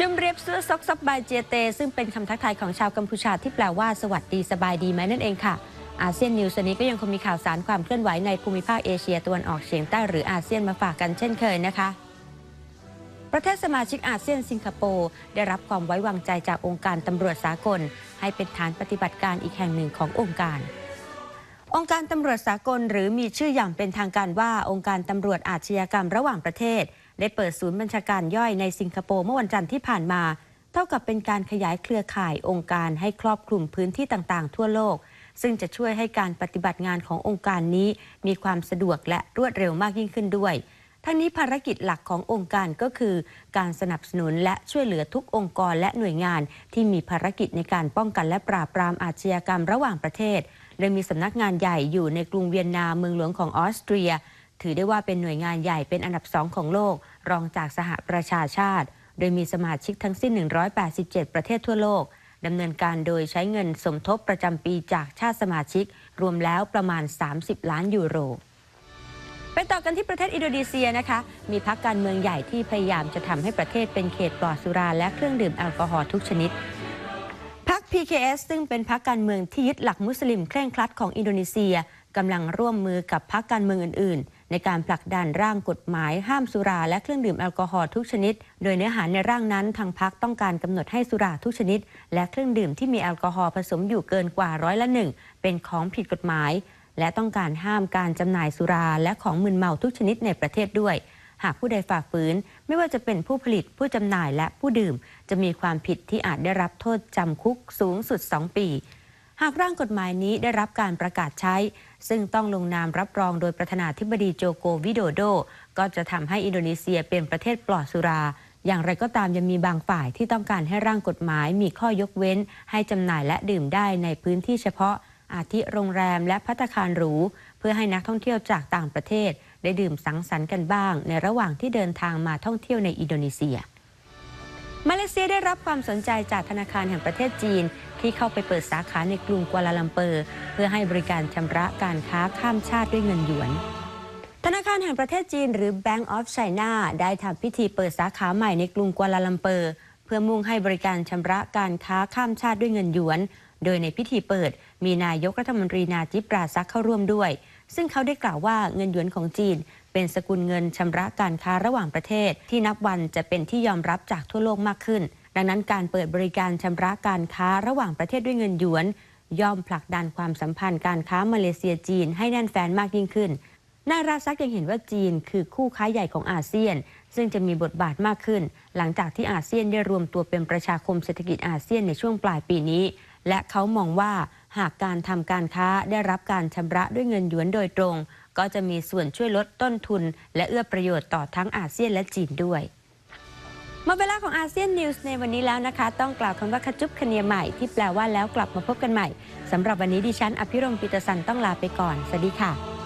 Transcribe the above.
ซกซบบายเจเต ซึ่งเป็นคำทักทายของชาวกัมพูชาที่แปลว่าสวัสดีสบายดีไหมนั่นเองค่ะ อาเซียนนิวส์นนี้ก็ยังคงมีข่าวสารความเคลื่อนไหวในภูมิภาคเอเชียตะวันออกเฉียงใต้หรืออาเซียนมาฝากกันเช่นเคยนะคะ ประเทศสมาชิกอาเซียนสิงคโปร์ได้รับความไว้วางใจจากองค์การตำรวจสากล ให้เป็นฐานปฏิบัติการอีกแห่งหนึ่งขององค์การ องค์การตำรวจสากล หรือมีชื่ออย่างเป็นทางการว่าองค์การตำรวจอาชญากรรมระหว่างประเทศ ได้เปิดศูนย์บัญชาการย่อยในสิงคโปร์เมื่อวันจันทร์ที่ผ่านมา เท่ากับเป็นการขยายเครือข่ายองค์การให้ครอบคลุมพื้นที่ต่างๆ ทั่วโลก ซึ่งจะช่วยให้การปฏิบัติงานขององค์การนี้ มีความสะดวกและรวดเร็วมากยิ่งขึ้นด้วยทั้งนี้ภารกิจหลักขององค์การก็คือ การสนับสนุนและช่วยเหลือทุกองค์กรและหน่วยงาน ที่มีภารกิจในการป้องกันและปราบปรามอาชญากรรมระหว่างประเทศ โดยมีสำนักงานใหญ่อยู่ในกรุงเวียนนาเมืองหลวงของออสเตรีย ถือได้ว่าเป็นหน่วยงานใหญ่เป็นอันดับสองของโลก รองจากสหประชาชาติ โดยมีสมาชิกทั้งสิ้น 187 ประเทศทั่วโลกดำเนินการโดยใช้เงินสมทบประจำปีจากชาติสมาชิก รวมแล้วประมาณ 30 ล้านยูโรไปต่อกันที่ประเทศอินโดนีเซียนะคะ มีพักการเมืองใหญ่ที่พยายามจะทำให้ประเทศเป็นเขตปลอดสุราและเครื่องดื่มแอลกอฮอล์ทุกชนิดพรรค PKS ซึ่งเป็นพรรคการเมืองที่ยึดหลักมุสลิมเคร่งครัดของอินโดนีเซียกำลังร่วมมือกับพรรคการเมืองอื่นๆ ในการผลักดันร่างกฎหมายห้ามสุราและเครื่องดื่มแอลกอฮอล์ทุกชนิด โดยเนื้อหาในร่างนั้นทางพรรคต้องการกำหนดให้สุราทุกชนิด และเครื่องดื่มที่มีแอลกอฮอล์ผสมอยู่เกินกว่าร้อยละหนึ่งเป็นของผิดกฎหมาย และต้องการห้ามการจำหน่ายสุราและของมึนเมาทุกชนิดในประเทศด้วย หากผู้ใดฝ่าฝืน ไม่ว่าจะเป็นผู้ผลิตผู้จำหน่ายและผู้ดื่ม จะมีความผิดที่อาจได้รับโทษจำคุกสูงสุด 2 ปี หากร่างกฎหมายนี้ได้รับการประกาศใช้ ซึ่งต้องลงนามรับรองโดยประธานาธิบดีโจโกวิโดโด ก็จะทำให้อินโดนีเซียเป็นประเทศปลอดสุรา อย่างไรก็ตามยังมีบางฝ่ายที่ต้องการให้ร่างกฎหมายมีข้อยกเว้น ให้จำหน่ายและดื่มได้ในพื้นที่เฉพาะ อาทิโรงแรมและพัตคารหรู เพื่อให้นักท่องเที่ยวจากต่างประเทศ ได้ดื่มสังสรรค์กันบ้าง ในระหว่างที่เดินทางมาท่องเที่ยวในอินโดนีเซีย มาเลเซียได้รับความสนใจจากธนาคารแห่งประเทศจีน ที่เข้าไปเปิดสาขาในกรุงกัวลาลัมเปอร์ เพื่อให้บริการชำระการค้าข้ามชาติด้วยเงินหยวน ธนาคารแห่งประเทศจีน หรือ Bank of China ได้ทำพิธีเปิดสาขาใหม่ในกรุงกัวลาลัมเปอร์ เพื่อมุ่งให้บริการชำระการค้าข้ามชาติด้วยเงินหยวน โดยในพิธีเปิด มีนายกรัฐมนตรีนาจิปราซักเข้าร่วมด้วย ซึ่งเขาได้กล่าวว่าเงินหยวนของจีน เป็นสกุลเงินชำระการค้าระหว่างประเทศ ที่นับวันจะเป็นที่ยอมรับจากทั่วโลกมากขึ้น ดังนั้นการเปิดบริการชำระการค้าระหว่างประเทศด้วยเงินหยวน ย่อมผลักดันความสัมพันธ์การค้ามาเลเซียจีนให้แน่นแฟนมากยิ่งขึ้นนายราซักยังเห็นว่าจีนคือคู่ค้าใหญ่ของอาเซียน ซึ่งจะมีบทบาทมากขึ้น หลังจากที่อาเซียนได้รวมตัวเป็นประชาคมเศรษฐกิจอาเซียนในช่วงปลายปีนี้ และเขามองว่า หากการทำการค้าได้รับการชำระด้วยเงินหยวนโดยตรง ก็จะมีส่วนช่วยลดต้นทุน และเอื้อประโยชน์ต่อทั้งอาเซียนและจีนด้วยหมดเวลาของอาเซียนนิวส์ในวันนี้แล้วนะคะ ต้องกล่าวคำว่าขจุบคเนียใหม่ที่แปลว่าแล้วกลับมาพบกันใหม่สำหรับวันนี้ดิฉันอภิรมปิตสันต้องลาไปก่อน สวัสดีค่ะ